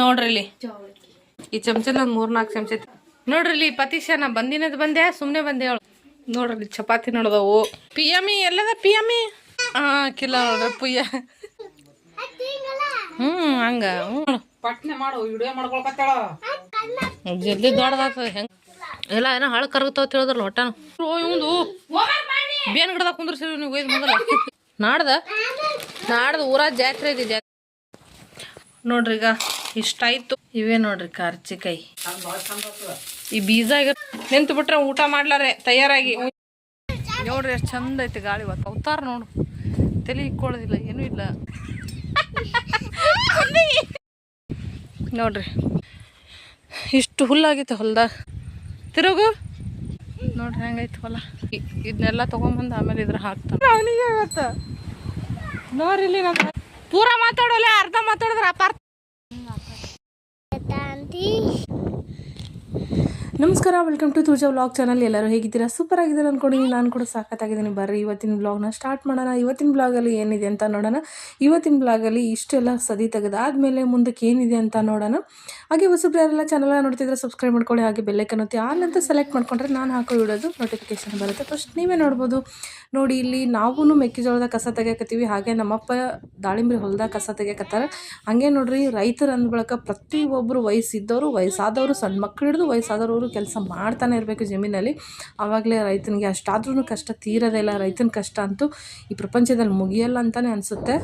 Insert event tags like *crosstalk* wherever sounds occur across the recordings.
ನೋಡ್ರಿ ಇಲ್ಲಿ. ಈ ಚಮಚದ ಒಂದು ಮೂರ್ನಾಲ್ಕು ಚಮಚ. ನೋಡ್ರಿ ಇಲ್ಲಿ ಪತೀಶ ನಾ ಬಂದಿನದ್ ಬಂದೆ ಸುಮ್ಮನೆ ಬಂದೆ ಅವಳು. ನೋಡ್ರಿ ಚಪಾತಿ ನೋಡ್ದವು. ಪಿ ಎಂ ಇ ಎಲ್ಲದ ಪಿ ಎಂ ಇ ಹಾ ಕಿಲ್ಲ ನೋಡ್ರಿ ಪುಯ್ಯ. ಹ್ಮ್ ಹಂಗ. ಹ್ಞೂ ಪಟ್ನೆ ಮಾಡು ವಿಡಿಯೋ ಮಾಡ್ಕೊಳಕತ್ತಾಳ. ಜಲ್ದಿ ದೊಡ್ಡದಾಗ್ತದೆ ಹೆಂಗ? ಎಲ್ಲ ಏನೋ ಹಳ ಕರಗುತ್ತಾವ ತಿಳಿದ್ರಲ್ಲ ಹೊಟ್ಟೆ ಓ ಇವಂದು. ಬೇನ್ ಗಿಡದಾಗ ಕುಂದ್ರಸಿರಿ ನೀವು ಒಯ್ದು ಮೊದಲ. ನಾಡ್ದ? ನಾಡ್ದ ಊರ ಜಾತ್ರೆ ಇದೆ ಜಾತ್ರೆ. ನೋಡ್ರಿ ಈಗ. ಇಷ್ಟಾಯ್ತು ಇವೇ ನೋಡ್ರಿ ಕಾರ್ಚಿಕಾಯಿ. ಈ ಬೀಜ ನಿಂತು ಬಿಟ್ರೆ ಊಟ ಮಾಡ್ಲಾರೆ ತಯಾರಾಗಿ. ನೋಡ್ರಿ ಎಷ್ಟು ಚಂದ ಐತಿ ಗಾಳಿ ಇವತ್ತು. ಅವತಾರ ನೋಡು. ತಲೆ ಇಕ್ಕೊಳ್ಳೋದಿಲ್ಲ ಏನೂ ಇಲ್ಲ. ನೋಡ್ರಿ. ಇಷ್ಟು ಹುಲ್ಲಾಗೈತೆ ಹೊಲ್ದಾಗ. ತಿರುಗು. ನೋಡ್ರಿ ಹೆಂಗೈತೆ ಹೊಲ. ಇದನ್ನೆಲ್ಲ ತಗೊಂಬಂದು ಆಮೇಲೆ ಇದ್ರ ಹಾಕ್ತಾನೆ. ಅವನಿಗೆ ಇವತ್ತ ನೋಡ್ರಿಲ್ಲಿ ನಮ್ಮ ಪೂರ ಮಾತಾಡೋಲ್ಲ ಅರ್ಧ ಮಾತಾಡಿದ್ರೆ ಅಪಾರ್ಥ ನಮಸ್ಕಾರ welcome to Tuja vlog channel ಎಲ್ಲರೂ ಹೇಗಿದ್ದೀರಾ? ಸೂಪರ್ ಆಗಿದ್ದೀರಾ ಅಂದ್ಕೊಂಡಿದ್ದೀನಿ ನಾನು ಕೂಡ ಸಾಕತ್ತಾಗಿದ್ದೀನಿ. ಬರ್ರಿ, ಇವತ್ತಿನ ಬ್ಲಾಗ್ನ ಸ್ಟಾರ್ಟ್ ಮಾಡೋಣ. ಇವತ್ತಿನ ಬ್ಲಾಗಲ್ಲಿ ಏನಿದೆ ಅಂತ ನೋಡೋಣ. ಇವತ್ತಿನ ಬ್ಲಾಗಲ್ಲಿ ಇಷ್ಟೆಲ್ಲ ಸದಿ ತೆಗೆದಾದ್ಮೇಲೆ ಮುಂದಕ್ಕೆ ಏನಿದೆ ಅಂತ ನೋಡೋಣ. ಹಾಗೆ ಹೊಸಬ್ರು ಯಾರೆಲ್ಲ ಚಾನಲ್ನ ನೋಡ್ತಿದ್ರೆ ಸಬ್ಸ್ಕ್ರೈಬ್ ಮಾಡ್ಕೊಳ್ಳಿ, ಹಾಗೆ ಬೆಲ್ಲೆ ಆಲ್ ಅಂತ ಸೆಲೆಕ್ಟ್ ಮಾಡ್ಕೊಂಡ್ರೆ ನಾನು ಹಾಕೋ ಇಡೋದು ನೋಟಿಫಿಕೇಶನ್ ಬರುತ್ತೆ. ಫಸ್ಟ್ ನೀವೇ ನೋಡ್ಬೋದು. ನೋಡಿ, ಇಲ್ಲಿ ನಾವೂ ಮೆಕ್ಕೆಜೋಳದ ಕಸ ತೆಗಿಯಕತ್ತೀವಿ. ಹಾಗೆ ನಮ್ಮಪ್ಪ ದಾಳಿಂಬ್ರಿ ಹೊಲದಾಗ ಕಸ ತೆಗೆಯಕತ್ತಾರೆ. ಹಂಗೆ ನೋಡ್ರಿ, ರೈತರು ಅಂದ್ಬಳಕ ಪ್ರತಿಯೊಬ್ಬರು ವಯಸ್ಸಿದ್ದವರು, ವಯಸ್ಸಾದವರು, ಸಣ್ಣ ಮಕ್ಕಳು ಹಿಡಿದು ವಯಸ್ಸಾದವರು ಕೆಲಸ ಮಾಡ್ತಾನೆ ಇರಬೇಕು ಜಮೀನಲ್ಲಿ ಆವಾಗಲೇ ರೈತನಿಗೆ ಅಷ್ಟಾದ್ರೂ ಕಷ್ಟ ತೀರದೇ ಇಲ್ಲ. ರೈತನ ಕಷ್ಟ ಅಂತೂ ಈ ಪ್ರಪಂಚದಲ್ಲಿ ಮುಗಿಯಲ್ಲ ಅಂತಲೇ ಅನಿಸುತ್ತೆ.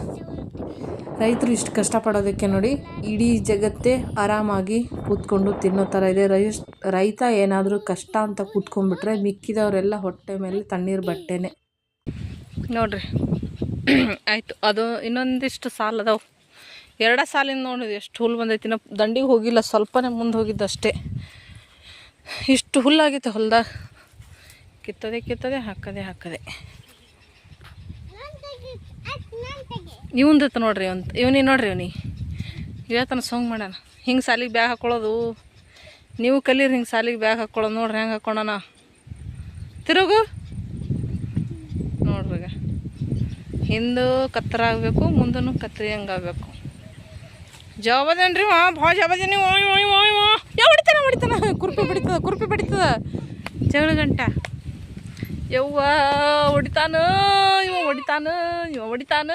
ರೈತರು ಇಷ್ಟು ಕಷ್ಟಪಡೋದಕ್ಕೆ ನೋಡಿ ಇಡೀ ಜಗತ್ತೇ ಆರಾಮಾಗಿ ಕೂತ್ಕೊಂಡು ತಿನ್ನೋ ಥರ ಇದೆ. ರೈತ ಏನಾದರೂ ಕಷ್ಟ ಅಂತ ಕೂತ್ಕೊಂಡ್ಬಿಟ್ರೆ ಮಿಕ್ಕಿದವರೆಲ್ಲ ಹೊಟ್ಟೆ ಮೇಲೆ ತಣ್ಣೀರು ಬಟ್ಟೆನೆ. ನೋಡ್ರಿ, ಆಯಿತು. ಅದು ಇನ್ನೊಂದಿಷ್ಟು ಸಾಲ ಅದಾವು. ಎರಡ ಸಾಲಿನ ನೋಡಿದ್ವಿ, ಎಷ್ಟು ಹುಲ್ ಬಂದೈತಿ. ನಾವು ದಂಡಿಗೆ ಹೋಗಿಲ್ಲ, ಸ್ವಲ್ಪನೇ ಮುಂದೆ ಹೋಗಿದ್ದಷ್ಟೇ. ಇಷ್ಟು ಹುಲ್ಲಾಗಿತ್ತು ಹೊಲ್ದಾಗ ಕಿತ್ತದೆ ಕಿತ್ತದೆ, ಹಾಕದೆ ಹಾಕದೆ. ಇವಂದಿತ್ತು ನೋಡ್ರಿ ಇವಂತ ಇವನಿ ನೋಡ್ರಿ ಇವನಿ ಇವತ್ತನ ಸೋಂಗ್ ಮಾಡೋಣ. ಹಿಂಗೆ ಸಾಲಿಗೆ ಬ್ಯಾಗ್ ಹಾಕ್ಕೊಳ್ಳೋದು ನೀವು ಕಲೀರಿ ಹಿಂಗೆ ಸಾಲಿಗೆ ಬ್ಯಾಗ್ ಹಾಕ್ಕೊಳ್ಳೋದು ನೋಡ್ರಿ ಹೆಂಗೆ ಹಾಕೊಳ್ಳೋಣ ತಿರುಗು. ನೋಡ್ರಿ ಈಗ. ಹಿಂದು ಕತ್ತರ ಆಗಬೇಕು ಮುಂದೂ ಕತ್ತರಿ ಹಂಗೆ ಆಗಬೇಕು ರೀ ವಾ ಭಾಳ ಜವಾಬ್ದೇನಿ ಓಯ್ ಓಯ್ ಓಯ್ ಓ ಯಾವ ಹೊಡಿತಾನ ಹೊಡಿತಾನ. ಕುರ್ಪಿ ಬಿಡ್ತದ ಕುರ್ಪಿ ಬಿಡ್ತದ. ಜಗಳ ಗಂಟ. ಯವ್ವ ಹೊಡಿತಾನ ಇವ ಹೊಡಿತಾನ ಇವ ಹೊಡಿತಾನ.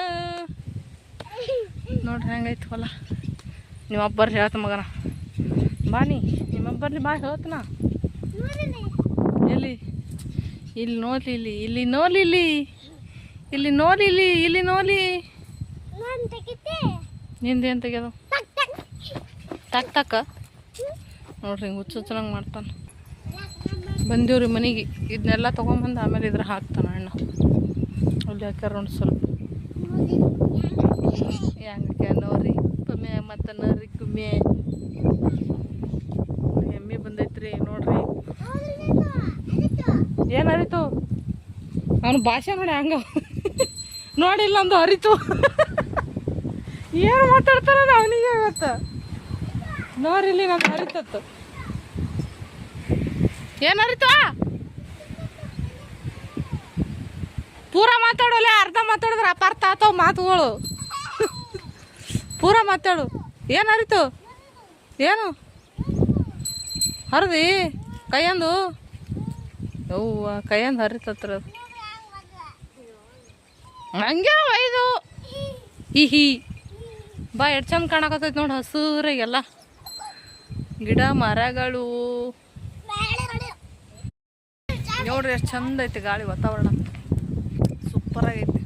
ನೋಡ್ರಿ ಹೆಂಗೈತೆ ಹೊಲ. ನಿಮ್ಮ ಬರ್ರಿ ಹೇಳ್ತ ಮಗನ. ಬಾನಿ ನಿಮ್ಮ ಬಾ ಹೇಳ್ತನ. ಎಲ್ಲಿ? ಇಲ್ಲಿ ನೋಲಿ ಇಲ್ಲಿ ಇಲ್ಲಿ ನೋಡ್ಲಿ ಇಲ್ಲಿ ಇಲ್ಲಿ ನೋಲಿ ಇಲ್ಲಿ ಇಲ್ಲಿ ನೋಲಿ ನಿಂದೇನು ತೆಗ್ಯದ ಟಕ್ ಟಕ್ಕ ನೋಡ್ರಿ, ಹಿಂಗೆ ಹುಚ್ಚು ಮಾಡ್ತಾನೆ. ಬಂದೀವ್ರಿ ಮನೆಗೆ. ಇದನ್ನೆಲ್ಲ ತೊಗೊಂಬಂದು ಆಮೇಲೆ ಇದ್ರ ಹಾಕ್ತಾನೆ ಅಣ್ಣ ಅಲ್ಲಿ ಹಾಕ್ಯಾರ ನೋಡಿ ಸ್ವಲ್ಪ. ಹೆಂಗೆ ನೋರಿ ಕಮ್ಮಿ ಮತ್ತು ನರಿ ಕಮ್ಮಿ ಎಮ್ಮೆ ಬಂದೈತ್ರಿ, ನೋಡ್ರಿ. ಏನು ಅರಿತು ಅವನು ಭಾಷೆ ನೋಡಿ ಹಂಗ. ನೋಡಿಲ್ಲ ಅಂದು ಅರಿತು ಏನು ಮಾತಾಡ್ತಾರ ಅವನಿಗೆ ಇವತ್ತು? ನೋಡಿಲ್ಲಿ ನಾನು ಹರಿತತ್ತು. ಏನು ಹರಿತು ಪೂರ ಮಾತಾಡೋಲ್ಲ ಅರ್ಧ ಮಾತಾಡಿದ್ರೆ ಅಪಾರ್ಥ ಆತಾವ ಮಾತುಗಳು. ಪೂರ ಮಾತಾಡು. ಏನು ಏನು? ಹರಿದಿ, ಕೈಯಂದು? ಯವ್ವ, ಕೈಯಂದು ಹರಿತತ್ರ. ಹಂಗೆ ಒಯ್ದು. ಹಿಹಿ ಬಾ, ಎಷ್ಟು ಚಂದ ಕಾಣಕತ್ತೈತಿ ನೋಡಿ ಹಸೂರಾಗೆಲ್ಲ. ಗಿಡ ಮರಗಳು. ನೋಡ್ರಿ ಎಷ್ಟು ಚಂದ ಐತಿ ಗಾಳಿ ವಾತಾವರಣ. ಸೂಪರ್ ಆಗೈತಿ.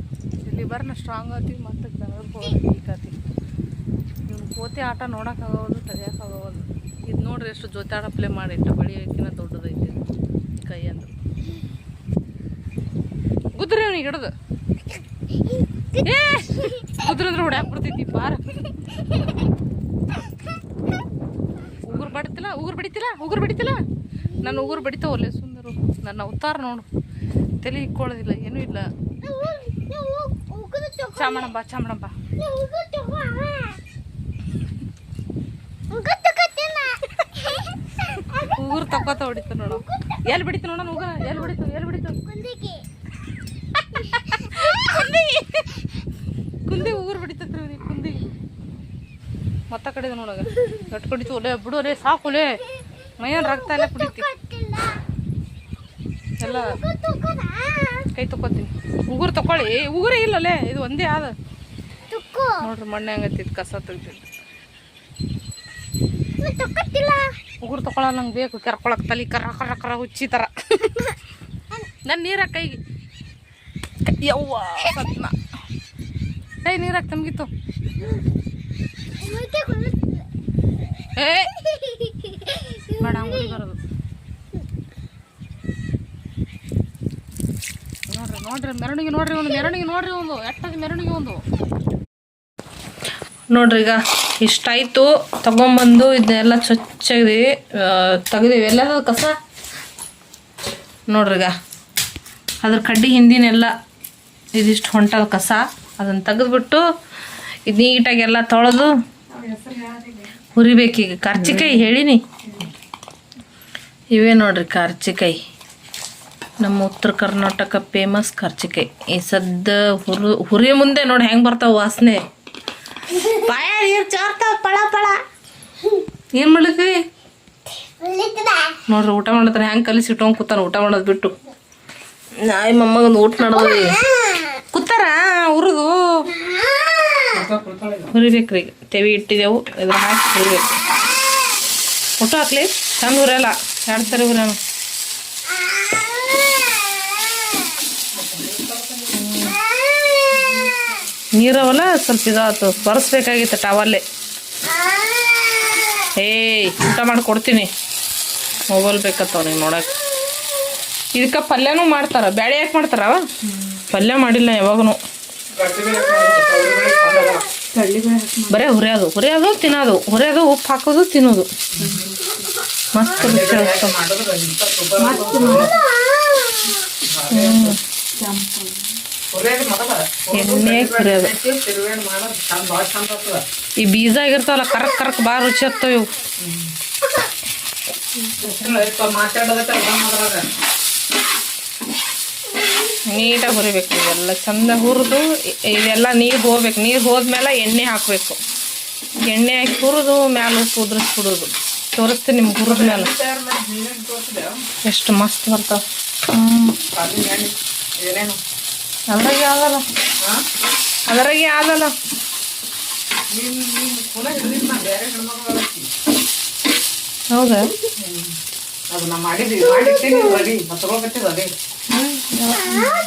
ಇಲ್ಲಿ ಬರ್ನ ಸ್ಟ್ರಾಂಗ್ ಆತಿ ಮತ್ತೆ ವೀಕ್ ಆತಿ. ಇವ್ನು ಕೋತಿ ಆಟ ನೋಡೋಕ್ಕಾಗೋದು ತೆಗಿಯೋಕ್ಕಾಗೋದು ಇದು ನೋಡ್ರಿ ಎಷ್ಟು ಜೊತಾಡ ಪ್ಲೇ ಮಾಡಿಟ್ಟು, ಬಳಿ ಐತಿನ ದೊಡ್ಡದೈತಿ. ಕೈ ಅಂದು ಗುದ್ರಿ ಅವ್ನಿಗೆ ಹಿಡ್ದು ಏ ಕುದ್ರಂದ್ರೆ ಹೊಡ್ಯಾಕ್ ಬಿಡ್ತೈತಿ, ಬಾರ. ಉಗುರು ಬಡಿತಿಲ್ಲ ಉಗುರು ಬಡಿತಿಲ್ಲ ಉಗುರು ಬಡಿತಿಲ್ಲ. ನಾನು ಉಗುರು ಬಡಿತಾವಲ್ಲ ಸುಂದರು ನನ್ನ ಅವತಾರ ನೋಡು. ತಲೆ ಇಕ್ಕೊಳ್ಳೋದಿಲ್ಲ ಏನೂ ಇಲ್ಲ. ಚಾಮಣಬ್ಬ ಚಾಮಣಬ್ಬ ಉಗುರು ತಕ್ಕೋತ ಹೊಡಿತು ನೋಡು. ಎಲ್ಲಿ ಬಿಡಿತು ನೋಡೋಣ ಉಗುರ ಎಲ್ಲಿ ಬಿಡಿತು ಎಲ್ಲಿ ಬಿಡಿತು? ಕುಂದಿ ಉಗುರು ಬಿಡಿತತ್ರಿ ಅವ್ನಿಗೆ ಕುಂದಿ. ಮತ್ತ ಕಡಿದ ನೋಡಗ ಗಟ್ ಕಡಿತು ಒಲೆ, ಬಿಡು ಒಲೆ, ಸಾಕು ಒಲೆ. ಮೈಯನ್ ರಕ್ತ ಎಲ್ಲ ಕುಡಿತಿ. ಎಲ್ಲ ಕೈ ತಕೋತೀನಿ ಉಗುರು ತಕೊಳ್ಳಿ ಉಗುರೇ ಇಲ್ಲಲೇ. ಇದು ಒಂದೇ ಆದ. ನೋಡ್ರಿ ಮಣ್ಣೆ ಹಂಗತ್ತಿತ್ತು ಕಸ ತೆಗ್ದಿದ್ದು. ಉಗುರು ತಗೊಳಲ್ಲ ನಂಗೆ ಬೇಕು. ಕರ್ಕೊಳಕ್ ತಲೆ ಕರ ಕರ ಕರ ಹುಚ್ಚಿ ಥರ ನನ್ನ ನೀರ ಕೈಗೆ. ಯವ್ವ ಸತ್ನ. ಕೈ ನೀರಾಗ ತಮ್ಗಿತ್ತು ಏ ಬೇಡ ಅಂಗಡಿ ಬರೋದು. ನೋಡ್ರಿ, ಮೆರವಣಿಗೆ ನೋಡ್ರಿ ಒಂದು, ಮೆರವಣಿಗೆ ನೋಡ್ರಿ ಒಂದು, ಎಟ್ಟದ ಮೆರವಣಿಗೆ ಒಂದು. ನೋಡ್ರಿ ಈಗ ಇಷ್ಟಾಯ್ತು, ತಗೊಂಬಂದು ಇದನ್ನೆಲ್ಲ ಸ್ವಚ್ಛಾಗಿ ತೆಗ್ದೀವಿ. ಎಲ್ಲ ಕಸ? ನೋಡ್ರಿ ಈಗ ಅದ್ರ ಕಡ್ಡಿ ಹಿಂದಿನೆಲ್ಲ ಇದಿಷ್ಟು ಹೊಂಟದ ಕಸ, ಅದನ್ನು ತೆಗೆದ್ಬಿಟ್ಟು ಇದು ನೀಟಾಗಿ ಎಲ್ಲ ತೊಳೆದು ಹುರಿಬೇಕೀಗ. ಕರ್ಚಿಕಾಯಿ ಹೇಳಿನಿ. ಇವೇ ನೋಡ್ರಿ ಕರ್ಚಿಕಾಯಿ. ನಮ್ಮ ಉತ್ತರ ಕರ್ನಾಟಕ ಫೇಮಸ್ ಖರ್ಚಿಕೆ ಈ ಸದ್ದ ಹುರು ಹುರಿ ಮುಂದೆ ನೋಡಿ ಹೆಂಗೆ ಬರ್ತಾವ ವಾಸನೆ. ಪಳ ಪಳ. ಏನು ಮಾಡ್ಲಿಕ್ರಿ ನೋಡ್ರಿ, ಊಟ ಮಾಡತ್ತಾನೆ ಹೆಂಗೆ ಕಲಿಸಿ ಇಟ್ಕೊಂಡ್ ಕೂತಾನ, ಊಟ ಮಾಡೋದು ಬಿಟ್ಟು. ನಾಯಿ ಮಮ್ಮಗೊಂದು ಊಟ ಮಾಡೋದು ಕೂತಾರ? ಹುರಿದು. ಹುರಿಬೇಕ್ರಿ ತೆವಿ ಇಟ್ಟಿದೆವು, ಇದ್ರ ಹಾಕಿ ಹುರಿಬೇಕು. ಊಟ ಹಾಕ್ಲಿ? ಚಂದ ಹುರಿಯಲ್ಲ. ಎರಡು ಸರಿ ಹುರಿಯೋಣ. ನೀರವಲ್ಲ ಸ್ವಲ್ಪ ಇದಾಯ್ತು ಬರ್ಸ್ಬೇಕಾಗಿತ್ತು ಟವಲ್ಲೇ ಏಯ್ ಊಟ ಮಾಡಿ ಕೊಡ್ತೀನಿ. ಮೊಬೈಲ್ ಬೇಕತ್ತವ ನೀವು ನೋಡಕ್ಕೆ ಇದಕ್ಕೆ ಪಲ್ಯನೂ ಮಾಡ್ತಾರ. ಬ್ಯಾಳೆ ಯಾಕೆ ಮಾಡ್ತಾರ ಅವ? ಪಲ್ಯ ಮಾಡಿಲ್ಲ ಯಾವಾಗೂ ಬರೀ ಹುರಿಯೋದು. ಹುರಿಯೋದು ತಿನ್ನೋದು. ಹುರಿಯೋದು ಉಪ್ಪು ಹಾಕೋದು ತಿನ್ನೋದು. ಮಸ್ತ್ ರುಚಿ. ಹ್ಮ್. ಎಣ್ಣೆ ಹುರಿಯೋದು ಈ ಬೀಜ ಆಗಿರ್ತಾವಲ್ಲ, ಕರಕ್ ಕರಕ್ ಭಾಳ ರುಚಿ ಆಗ್ತಾವ ಇವು. ನೀಟಾಗಿ ಹುರಿಬೇಕು ಇವೆಲ್ಲ ಚಂದ ಹುರಿದು ಇದೆಲ್ಲ ನೀರು ಹೋಗ್ಬೇಕು. ನೀರು ಹೋದ್ಮೇಲೆ ಎಣ್ಣೆ ಹಾಕಬೇಕು. ಎಣ್ಣೆ ಹಾಕಿ ಹುರಿದು, ಮ್ಯಾಲ ಉಪ್ಪು ಉದ್ರಿಸ್ಬಿಡೋದು. ತೋರಿಸ್ತೀನಿ ನಿಮ್ಗೆ ಮೇಲೆ ಎಷ್ಟು ಮಸ್ತ್ ಬರ್ತಾವ. ಹ್ಞೂ ಅದ್ರಾಗೆ ಆಗಲ್ಲ ಅದ್ರಾಗೆ ಆಗಲ್ಲ ಹೌದಾ? ಅದು ನಾ ಮಾಡಿದ್ವಿ ಮಾಡಿರ್ತೀನಿ ರೆಡಿ ಮತ್ತೆ ತಗೊಳಕತ್ತಿದ್ ಅದೇ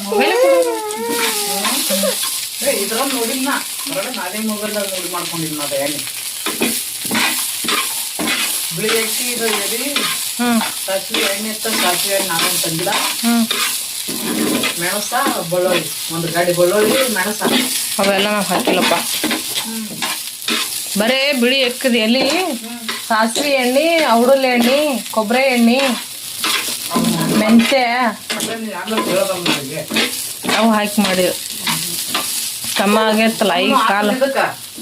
ಮೊಬೈಲ್. ಏ ಇದ್ರಲ್ಲಿ ನೋಡಿದ್ನ ಹೊರಗಡೆ ನಾನೇ ಮೊಬೈಲ್ ನೋಡಿ ಮಾಡ್ಕೊಂಡಿದ್ನ ಅದ ಎಣ್ಣೆ ಬಿಳಿ ಅಕ್ಕಿ ಇದು ಎದಿ ಸಾಸಿವೆ ಎಣ್ಣೆ ಇತ್ತ ಸಾಸಿವೆ ಎಣ್ಣೆ ನಾವೇನು ತಂದಿಲ್ಲ ಮೆಣಸ ಬೆಳ್ಳುಳ್ಳಿ. ಒಂದು ಗಾಡಿ ಬೆಳ್ಳುಳ್ಳಿ ಮೆಣಸ. ಅವೆಲ್ಲ ನಾವು ಹಾಕಿಲ್ಲಪ್ಪ. ಬರೇ ಬಿಳಿ ಎಕ್ಕದ ಎಲ್ಲಿ ಸಾಸಿವೆ ಎಣ್ಣೆ ಔಡಲ್ ಎಣ್ಣೆ ಕೊಬ್ಬರಿ ಎಣ್ಣೆ ಮೆಂತ್ಯ. ನಾವು ಅವು ಹಾಕಿ ಮಾಡಿ ಕಮ್ಮ ಆಗೈತಲ್ಲ ಐ ಕಾಲು.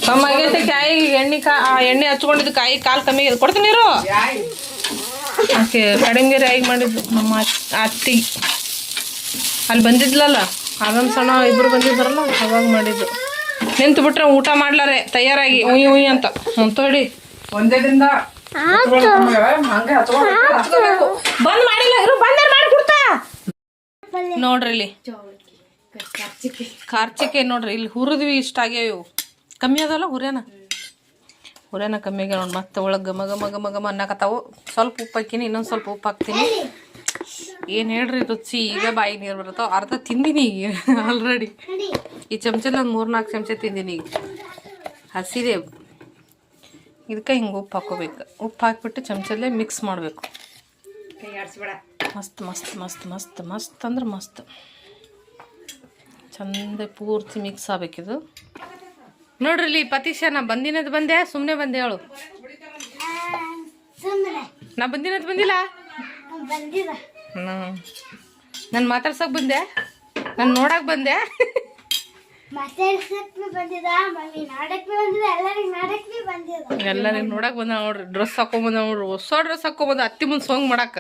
ಕಮ್ಮ ಆಗೈತೆ ಕಾಯಿ ಎಣ್ಣೆ ಕಾ ಎಣ್ಣೆ ಹಚ್ಕೊಂಡಿದ್ದು ಕಾಯಿ ಕಾಲು ಕಮ್ಮಿ ಕೊಡ್ತೀನಿ ನೀರು ಆಕೆ ಕಡಿಮೆ ಆಗಿ ಮಾಡಿದ್ದು ನಮ್ಮ ಅತ್- ಅತ್ತಿ. ಅಲ್ಲಿ ಬಂದಿದ್ಲಲ್ಲ? ಅದೊಂದು ಸಣ್ಣ ಇಬ್ರು ಬಂದಿದ್ರಲ್ಲ ಅವಾಗ ಮಾಡಿದ್ದು. ನಿಂತು ಬಿಟ್ರೆ ಊಟ ಮಾಡ್ಲಾರೆ ತಯಾರಾಗಿ ಉಯ್ ಉಯ್ ಅಂತ. ಮುಂತೋಡಿ ಒಂದೇ ದಿನ ಬಂದ್ ಮಾಡಿಲ್ಲ ಇರು ನೋಡ್ರಿ ಇಲ್ಲಿ. ಕಾರ್ಚಿಕೆ. ನೋಡ್ರಿ ಇಲ್ಲಿ ಹುರಿದ್ವಿ ಇಷ್ಟ ಆಗ್ಯಾವ. ಇವು ಕಮ್ಮಿ ಅದಲ್ಲ ಹುರ್ಯಾನ? ಹುರ್ಯಾನ ಕಮ್ಮಿ ಆಗ್ಯಾವ ನೋಡಿ ಮತ್ತೆ ಒಳಗ ಗಮ ಗಮ ಗಮ ಗಮ ಅನ್ನಕತ್ತಾವು. ಸ್ವಲ್ಪ ಉಪ್ಪು ಹಾಕಿನಿ ಇನ್ನೊಂದು ಸ್ವಲ್ಪ ಉಪ್ಪು ಹಾಕ್ತೀನಿ. ಏನು ಹೇಳ್ರಿ ರುಚಿ? ಈಗ ಬಾಯಿ ನೀರು ಬರುತ್ತೋ? ಅರ್ಧ ತಿಂದಿನಿ ಈಗ ಆಲ್ರೆಡಿ ಈ ಚಮಚಲ್ಲಿ ಒಂದು ಮೂರು ನಾಲ್ಕು ಚಮಚ ತಿಂದಿನಿ ಈಗ. ಹಸಿದೆ. ಇದಕ್ಕೆ ಹಿಂಗೆ ಉಪ್ಪು ಹಾಕೋಬೇಕು. ಉಪ್ಪು ಹಾಕ್ಬಿಟ್ಟು ಚಮಚಲ್ಲೇ ಮಿಕ್ಸ್ ಮಾಡಬೇಕು. ಮಸ್ತ್ ಮಸ್ತ್ ಮಸ್ತ್ ಮಸ್ತ್ ಮಸ್ತ್ ಅಂದ್ರೆ ಮಸ್ತ್. ಚಂದ ಪೂರ್ತಿ ಮಿಕ್ಸ್ ಆಗ್ಬೇಕಿದು. ನೋಡ್ರಿ ಇಲ್ಲಿ ಪತೀಶ ನಾ ಬಂದಿನದ್ ಬಂದೆ ಸುಮ್ಮನೆ ಬಂದೆ ಹೇಳು ನಾ ಬಂದಿನದ್ ಬಂದಿಲ್ಲ. ಹ್ಞೂ ನಾನು ಮಾತಾಡ್ಸಕ್ ಬಂದೆ. ನಾನು ನೋಡಕ್ ಬಂದೆ. ಎಲ್ಲರಿಗೂ ನಾಡಕ್ ಬಂದ ನೋಡ್ರಿ ಡ್ರೆಸ್ ಹಾಕೊಂಬಂದ ನೋಡ್ರಿ ಹೊಸ ಡ್ರೆಸ್ ಹಾಕೊಂಬಂದ ಅತ್ತಿ ಮುಂದೆ ಸೋಂಗ್ ಮಾಡಕ್.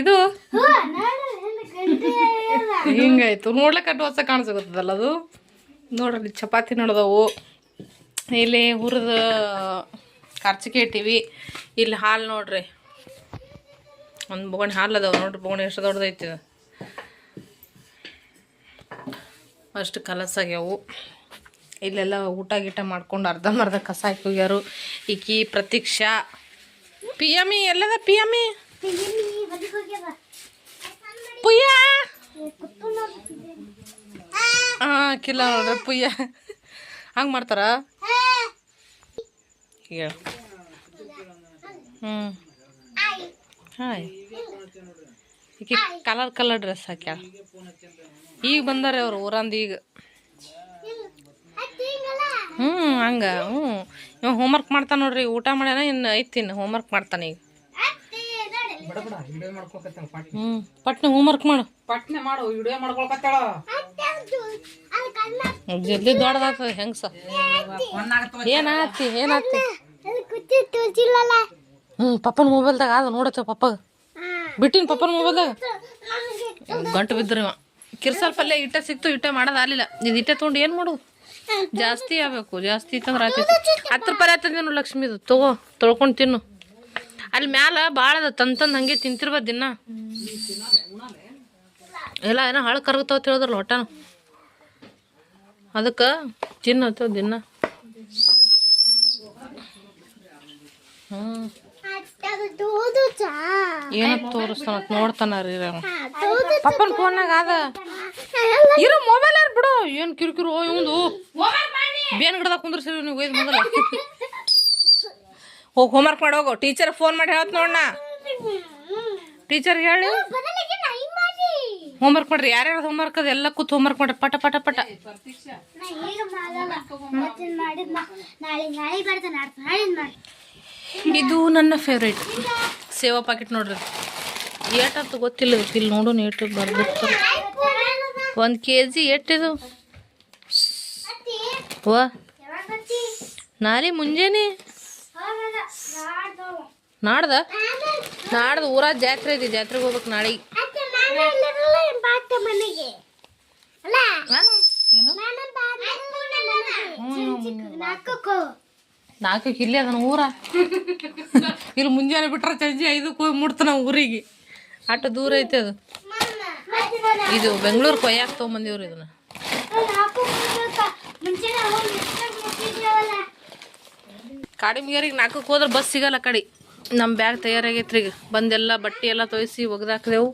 ಇದು? ಹಿಂಗಾಯ್ತು. ನೋಡ್ಲಿಕ್ಕೆ ಅಟ್ಟು ಹೊಸ ಕಾಣಿಸ್ಕೊತದಲ್ಲ ಅದು? ನೋಡ್ರಿ ಚಪಾತಿ ನೋಡ್ದವು. ಇಲ್ಲಿ ಹುರಿದ ಖರ್ಚಿಗೆ ಇಟ್ಟಿವಿ. ಇಲ್ಲಿ ಹಾಲು ನೋಡ್ರಿ. ಒಂದು ಬೊಗಣಿ ಹಾಲು ಅದಾವೆ ನೋಡ್ರಿ ಬೊಗಣಿ ಎಷ್ಟು ದೊಡ್ಡದೈತಿ ಅಷ್ಟು ಕಲಸಾಗ್ಯಾವು ಇಲ್ಲೆಲ್ಲ ಊಟ ಗೀಟ ಮಾಡ್ಕೊಂಡು ಅರ್ಧಂಬರ್ಧ ಕಸ ಹಾಕಿ ಹೋಗ್ಯಾರು ಈಕಿ ಪ್ರತೀಕ್ಷಾ. ಪಿ ಎಂ ಎಲ್ಲದ ಪಿ ಎಂ ಪುಯ್ಯ? ಹಾಂ ಕಿಲ್ಲ ನೋಡ್ರಿ ಪುಯ್ಯ. ಹಂಗೆ ಮಾಡ್ತಾರ? ಹ್ಞೂ ಹಾಯ್. ಈಕಿ ಕಲರ್ ಕಲರ್ ಡ್ರೆಸ್ ಹಾಕ್ಯಾಳ. ಈಗ ಬಂದಾರೆ ಅವ್ರು ಊರಂದ ಈಗ. ಹ್ಞೂ ಹಂಗ ಹ್ಞೂ ಇವ ಹೋಮ್ವರ್ಕ್ ಮಾಡ್ತಾನ ನೋಡ್ರಿ ಊಟ ಮಾಡ್ಯಾನ ಇನ್ನು ಐತಿನ್ ಹೋಮ್ವರ್ಕ್ ಮಾಡ್ತಾನೆ ಈಗ. ಬಡ ಬಡ ವಿಡಿಯೋ ಮಾಡ್ಕೊಳಕತ್ತಾಳ ಪಾಟ್ನೆ ಹ್ಞೂ ಪಟ್ನೆ ಹೋಮ್ವರ್ಕ್ ಮಾಡು. ಪಟ್ನೆ ಮಾಡು ವಿಡಿಯೋ ಮಾಡ್ಕೊಳ್ಕತ್ತಾಳ. ಜಲ್ದಿ ದೊಡ್ಡದಾಗ್ತದ ಹೆಂಗ್ಸ. ಒಂದಾಗತ್ತ ಏನಾತಿ ಏನಾತಿ ಅಲ್ಲಿ ಕುತ್ತಿ ತೋರ್ಸಿಲ್ಲಲ್ಲ? ಹ್ಞೂ ಪಪ್ಪನ ಮೊಬೈಲ್ದಾಗ ಅದ ನೋಡತ್ತೆ ಪಪ್ಪ ಬಿಟ್ಟಿನ ಪಪ್ಪನ ಮೊಬೈಲ್ದಾಗ ಗಂಟು ಬಿದ್ರಿ ಇವ. ಕಿರ್ಸಲ್ ಪಲ್ಯ ಇಟ್ಟ ಸಿಕ್ತು ಇಟ್ಟ ಮಾಡೋದು ಆಗಲಿಲ್ಲ. ಇದು ಇಟ್ಟ ತೊಗೊಂಡು ಏನು ಮಾಡು ಜಾಸ್ತಿ ಆಗ್ಬೇಕು ಜಾಸ್ತಿ ಇತ್ತಂದ್ರೆ ಆಯ್ತೈತಿ ಹತ್ತು ರೂಪಾಯಿ ಆತಂದೇನು ಲಕ್ಷ್ಮಿದು ತಗೋ ತೊಳ್ಕೊಂಡು ತಿನ್ನು. ಅಲ್ಲಿ ಮ್ಯಾಲ ಭಾಳ ಅದ ತಂದು ತಂದು ಹಂಗೆ ತಿಂತಿರ್ಬೋದು ದಿನ. ಎಲ್ಲ ಏನೋ ಹಾಳು ಕರಗತಾವ ತಿಳಿದ್ರಲ್ಲ ಹೊಟ್ಟನು. ಅದಕ್ಕೆ ತಿನ್ನತ್ತವ ದಿನ. ಹ್ಞೂ ಏನೋ ತೋರಿಸ್ತಾನ ನೋಡ್ತಾನ ರೀ ಪಪ್ಪನ ಫೋನ್ನಾಗ ಅದ ಇರೋ ಮೊಬೈಲ್ ಯಾರು ಬಿಡು. ಏನು ಕಿರಿಕಿರು ಇವಂದು. ಬೇನ್ ಗಿಡದಾಗ ಕುಂದ್ರಸಿರಿ ನೀವು ಒಯ್ದು ಮೊದಲ. ಹೋಗಿ ಹೋಮ್ವರ್ಕ್ ಮಾಡಿ ಹೋಗು. ಟೀಚರ್ ಫೋನ್ ಮಾಡಿ ಹೇಳತ್ ನೋಡಣ ಟೀಚರ್ಗೆ ಹೇಳಿ. ಹೋಮ್ವರ್ಕ್ ಮಾಡ್ರಿ. ಯಾರ್ಯಾರ ಹೋಮ್ವರ್ಕ್ ಅದ ಎಲ್ಲ ಕೂತ್ ಹೋಮ್ವರ್ಕ್ ಮಾಡ್ರಿ. ಪಟ ಪಟ ಪಟ. ನಾಳೆ ನಾಳೆ ನಾಳೆ ಇದು ನನ್ನ ಫೇವ್ರೇಟ್ ಸೇವಾ ಪಾಕೆಟ್ ನೋಡ್ರಿ. ಏಟಂತ ಗೊತ್ತಿಲ್ಲ. ಇಲ್ಲಿ ನೋಡು ಏಟು ಬರ್ದಿರ್ತಾರೆ ಒಂದು ಕೆ ಜಿ ಎಷ್ಟಿದು ವಾ. ನಾಳೆ ಮುಂಜಾನೆ? ನಾಡ್ದ? ನಾಡ್ದು? ಊರ ಜಾತ್ರೆ ಇದೆ. ಜಾತ್ರೆಗೆ ಹೋಗ್ಬೇಕು ನಾಳೆಗೆ ಮನೆಗೆ. ಅಲ್ಲ? ಏನು? ನಾಲ್ಕಕ್ಕೋ. ನಾಲ್ಕಕ್ಕೆ ಇಲ್ಲೇ ಅದನ್ನ ಊರ? *laughs* ಇಲ್ಲಿ ಮುಂಜಾನೆ ಬಿಟ್ರೆ ಸಂಜೆ ಐದು ಹೋಗಿ ಮುಟ್ತಾನ ಊರಿಗೆ. ಅಷ್ಟು ದೂರ ಐತೆ ಅದು. ಇದು ಬೆಂಗಳೂರು ಕೊಯ್ಯಾಕ್ ತೊಗೊಂಬಂದಿವ್ರಿ ಇದನ್ನ. ಕಾಡಿಮಿಗರಿಗೆ ನಾಲ್ಕಕ್ಕೆ ಹೋದ್ರೆ ಬಸ್ ಸಿಗಲ್ಲ ಕಡೆ. ನಮ್ಮ ಬ್ಯಾಗ್ ತಯಾರಾಗೈತ್ರಿ ಈಗ ಬಂದೆಲ್ಲ ಬಟ್ಟೆ ಎಲ್ಲ ತೊಯ್ಸಿ ಒಗ್ದಾಕ್ದೆವು.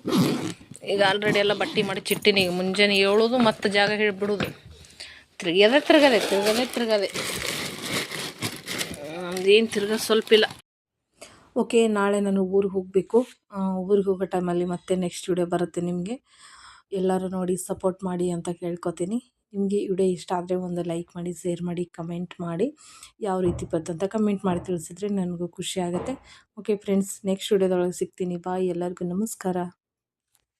ಈಗ ಆಲ್ರೆಡಿ ಎಲ್ಲ ಬಟ್ಟೆ ಮಾಡಿ ಚಿಟ್ಟಿನಿ ಈಗ ಮುಂಜಾನೆ ಏಳೋದು ಮತ್ತೆ ಜಾಗ ಹಿಡ್ಬಿಡೋದು ತಿರುಗದೆ, ತಿರ್ಗದೆ ತಿರ್ಗದೆ. ತಿರ್ಗದೆ ನಮ್ದೇನು ತಿರ್ಗ ಸ್ವಲ್ಪ ಇಲ್ಲ. ಓಕೆ ನಾಳೆ ನಾನು ಊರಿಗೆ ಹೋಗಬೇಕು. ಊರಿಗೆ ಹೋಗೋ ಟೈಮಲ್ಲಿ ಮತ್ತೆ ನೆಕ್ಸ್ಟ್ ವಿಡಿಯೋ ಬರುತ್ತೆ ನಿಮಗೆ. ಎಲ್ಲರೂ ನೋಡಿ ಸಪೋರ್ಟ್ ಮಾಡಿ ಅಂತ ಕೇಳ್ಕೊತೀನಿ. ನಿಮಗೆ ವಿಡಿಯೋ ಇಷ್ಟ ಆದರೆ ಒಂದು ಲೈಕ್ ಮಾಡಿ ಶೇರ್ ಮಾಡಿ ಕಮೆಂಟ್ ಮಾಡಿ. ಯಾವ ರೀತಿ ಬರ್ತಂತ ಕಮೆಂಟ್ ಮಾಡಿ ತಿಳಿಸಿದ್ರೆ ನನಗೂ ಖುಷಿ ಆಗುತ್ತೆ. ಓಕೆ ಫ್ರೆಂಡ್ಸ್ ನೆಕ್ಸ್ಟ್ ವಿಡಿಯೋದೊಳಗೆ ಸಿಗ್ತೀನಿ. ಬಾಯ್ ಎಲ್ಲರಿಗೂ ನಮಸ್ಕಾರ.